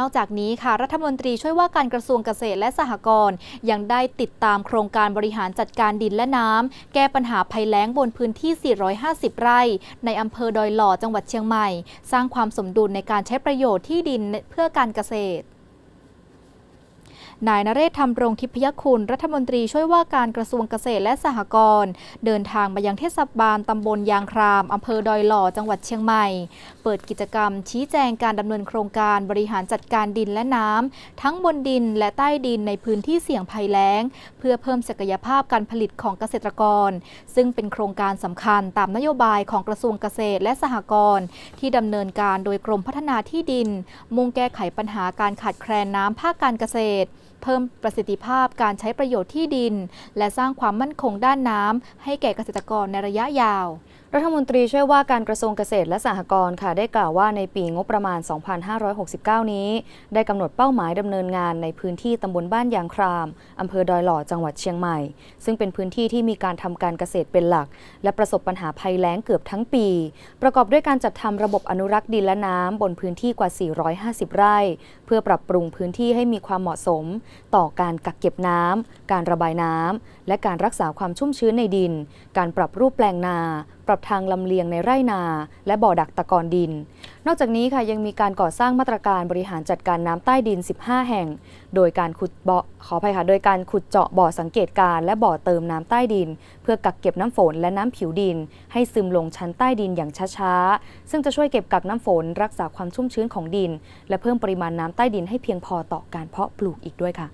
นอกจากนี้ค่ะรัฐมนตรีช่วยว่าการกระทรวงเกษตรและสหกรณ์ยังได้ติดตามโครงการบริหารจัดการดินและน้ำแก้ปัญหาภัยแล้งบนพื้นที่ 450 ไร่ ในอำเภอดอยหล่อจังหวัดเชียงใหม่ สร้างความสมดุลในการใช้ประโยชน์ที่ดินเพื่อการเกษตร นายนเรศธรรมรงทิพยคุณ รัฐมนตรีช่วยว่าการกระทรวงเกษตรและสหกรณ์เดินทางมายังเทศบาลตำบลยางครามอำเภอดอยหล่อจังหวัดเชียงใหม่ เปิดกิจกรรม ชี้แจงการดำเนินโครงการบริหารจัดการดินและน้ำทั้งบนดินและใต้ดินในพื้นที่เสี่ยงภัยแล้ง เพื่อเพิ่มศักยภาพการผลิตของเกษตรกร ซึ่งเป็นโครงการสำคัญตามนโยบายของกระทรวงเกษตรและสหกรณ์ที่ดำเนินการโดยกรมพัฒนาที่ดิน มุ่งแก้ไขปัญหาการขาดแคลนน้ำภาคการเกษตร เพิ่มประสิทธิภาพการใช้ประโยชน์ที่ดิน และสร้างความมั่นคงด้านน้ำให้แก่เกษตรกรในระยะยาวรัฐมนตรีช่วยว่าการกระทรวงเกษตรและสหกรณ์ค่ะ ได้กล่าวว่าในปีงบประมาณ 2569 นี้ ได้กำหนดเป้าหมายดำเนินงานในพื้นที่ตำบลบ้านยางครามอำเภอดอยหล่อจังหวัดเชียงใหม่ ซึ่งเป็นพื้นที่ที่มีการทำการเกษตรเป็นหลัก และประสบปัญหาภัยแล้งเกือบทั้งปี ประกอบด้วยการจัดทำระบบอนุรักษ์ดินและน้ำบนพื้นที่กว่า 450 ไร่ เพื่อปรับปรุงพื้นที่ให้มีความเหมาะสม ต่อการกักเก็บน้ำการระบายน้ำและการรักษาความชุ่มชื้นในดิน การปรับรูปแปลงนา ปรับทางลำเลียงในไร่นา และบ่อดักตะกอนดิน นอกจากนี้ค่ะยังมีการก่อสร้างมาตรการบริหารจัดการน้ำใต้ดิน 15 แห่ง โดยการขุดบาะขออภัยค่ะโดยการขุดเจาะบ่อสังเกตการและบ่อเติมน้ำใต้ดิน เพื่อกักเก็บน้ำฝนและน้ำผิวดิน ให้ซึมลงชั้นใต้ดินอย่างช้าๆ ซึ่งจะช่วยเก็บกักน้ำฝน รักษาความชุ่มชื้นของดิน และเพิ่มปริมาณน้ำใต้ดินให้เพียงพอต่อการเพาะปลูกอีกด้วยค่ะ